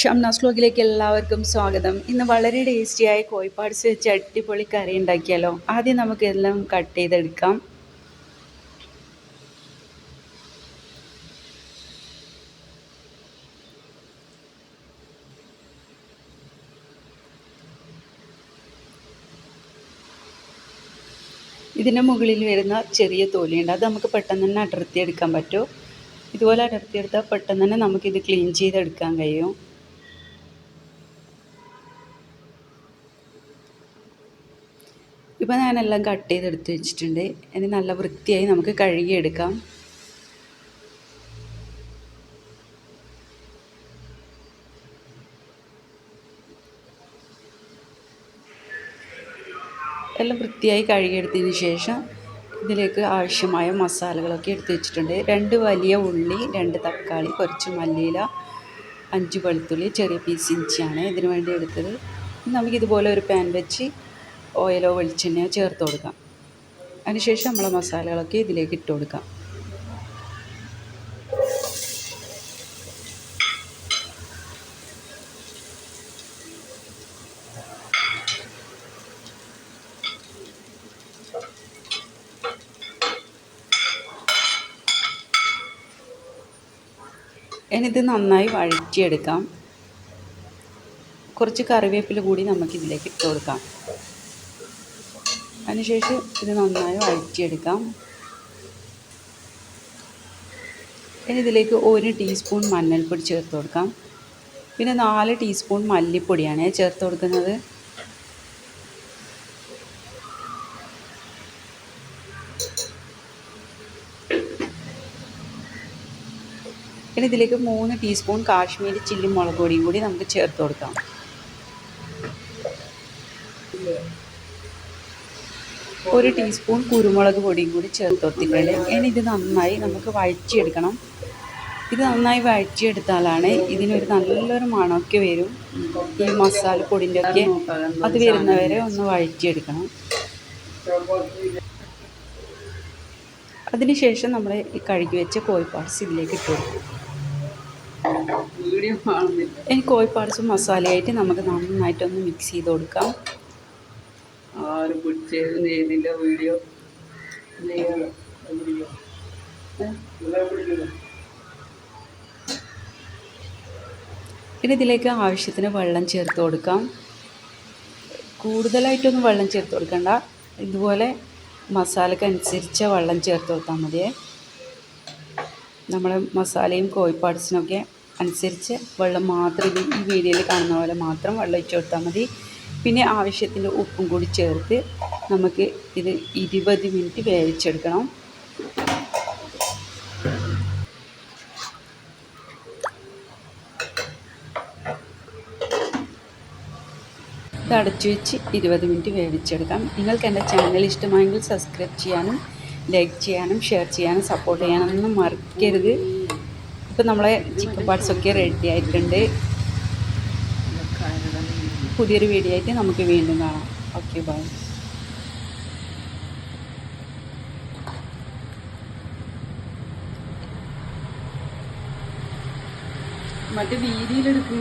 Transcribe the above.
ഷംനാസ് വ്ലോഗിലേക്ക് എല്ലാവർക്കും സ്വാഗതം. ഇന്ന് വളരെ ടേസ്റ്റിയായ കോഴിപ്പാട്സ് വെച്ച് അടിപൊളി കറി ഉണ്ടാക്കിയാലോ? ആദ്യം നമുക്ക് എല്ലാം കട്ട് ചെയ്തെടുക്കാം. ഇതിന്റെ മുകളിൽ വരുന്ന ചെറിയ തോലിയുണ്ട്. അത് നമുക്ക് പെട്ടെന്ന് തന്നെ അടർത്തിയെടുക്കാൻ പറ്റും. ഇതുപോലെ അടർത്തിയെടുത്താൽ പെട്ടെന്ന് തന്നെ നമുക്കിത് ക്ലീൻ ചെയ്തെടുക്കാൻ കഴിയും. ഇപ്പോൾ ഞാനെല്ലാം കട്ട് ചെയ്തെടുത്ത് വെച്ചിട്ടുണ്ട്. ഇനി നല്ല വൃത്തിയായി നമുക്ക് കഴുകിയെടുക്കാം. എല്ലാം വൃത്തിയായി കഴുകിയെടുത്തതിന് ശേഷം ഇതിലേക്ക് ആവശ്യമായ മസാലകളൊക്കെ എടുത്ത് വെച്ചിട്ടുണ്ട്. രണ്ട് വലിയ ഉള്ളി രണ്ട് തക്കാളി കുറച്ച് മല്ലിയില അഞ്ച് വെളുത്തുള്ളി ചെറിയ പീസ് ഇഞ്ചിയാണ് ഇതിനു വേണ്ടി എടുത്തത്. നമുക്കിതുപോലെ ഒരു പാൻ വെച്ച് ഓയിലോ വെളിച്ചെണ്ണയോ ചേർത്ത് കൊടുക്കാം. അതിനുശേഷം നമ്മളെ മസാലകളൊക്കെ ഇതിലേക്ക് ഇട്ട് കൊടുക്കാം. ഇനിയിത് നന്നായി വഴറ്റിയെടുക്കാം. കുറച്ച് കറിവേപ്പില കൂടി നമുക്കിതിലേക്ക് ഇട്ട് കൊടുക്കാം. അതിനുശേഷം ഇത് നന്നായി വഴറ്റിയെടുക്കാം. ഇനി ഇതിലേക്ക് ഒരു ടീസ്പൂൺ മഞ്ഞൾപ്പൊടി ചേർത്ത് കൊടുക്കാം. പിന്നെ നാല് ടീസ്പൂൺ മല്ലിപ്പൊടിയാണ് ചേർത്ത് കൊടുക്കുന്നത്. പിന്നെ ഇതിലേക്ക് മൂന്ന് ടീസ്പൂൺ കാശ്മീരി ചില്ലി മുളക് പൊടിയും കൂടി നമുക്ക് ചേർത്ത് കൊടുക്കാം. ഒരു ടീസ്പൂൺ കുരുമുളക് പൊടിയും കൂടി ചേർത്ത് കൊടുത്തിട്ടുണ്ട് ഇനി ഇത് നന്നായി നമുക്ക് വഴറ്റിയെടുക്കണം. ഇത് നന്നായി വഴറ്റിയെടുത്താലാണ് ഇതിനൊരു നല്ലൊരു മണമൊക്കെ വരും. ഈ മസാല പൊടിന്റെ ഒക്കെ അത് വരുന്നവരെ ഒന്ന് വഴറ്റിയെടുക്കണം. അതിനുശേഷം നമ്മൾ കഴുകി വെച്ച കോഴിപ്പാട്സ് ഇതിലേക്ക് ഇട്ട് കൊടുക്കും. ഇനി കോഴിപ്പാട്സും മസാലയായിട്ട് നമുക്ക് നന്നായിട്ടൊന്ന് മിക്സ് ചെയ്ത് കൊടുക്കാം. ആരും പിടിച്ചേരും ചെയ്യുന്നില്ല വീഡിയോ. ഇനി ഇതിലേക്ക് ആവശ്യത്തിന് വെള്ളം ചേർത്ത് കൊടുക്കാം. കൂടുതലായിട്ടൊന്നും വെള്ളം ചേർത്ത് കൊടുക്കണ്ട. ഇതുപോലെ മസാലക്കനുസരിച്ച് വെള്ളം ചേർത്ത് കൊടുത്താൽ മതിയേ. നമ്മൾ മസാലയും കോഴിപ്പാട്സിനൊക്കെ അനുസരിച്ച് വെള്ളം മാത്രം ഈ വീഡിയോയിൽ കാണുന്ന പോലെ മാത്രം വെള്ളം ഒഴിച്ചു കൊടുത്താൽ മതി. പിന്നെ ആവശ്യത്തിന് ഉപ്പും കൂടി ചേർത്ത് നമുക്ക് ഇത് ഇരുപത് മിനിറ്റ് വേവിച്ചെടുക്കണം. ഇത് അടച്ചു വെച്ച് ഇരുപത് മിനിറ്റ് വേവിച്ചെടുക്കാം. നിങ്ങൾക്ക് എന്റെ ചാനൽ ഇഷ്ടമായെങ്കിൽ സബ്സ്ക്രൈബ് ചെയ്യാനും ലൈക്ക് ചെയ്യാനും ഷെയർ ചെയ്യാനും സപ്പോർട്ട് ചെയ്യാനൊന്നും മറക്കരുത്. ഇപ്പം നമ്മളെ ചിക്കൻ പാർട്സൊക്കെ റെഡി ആയിട്ടുണ്ട്. പുതിയൊരു വീഡിയോ ആയിട്ട് നമുക്ക് വീണ്ടും കാണാം. ഓക്കെ ബൈ മറ്റേ വീതിയിലെടുക്കും.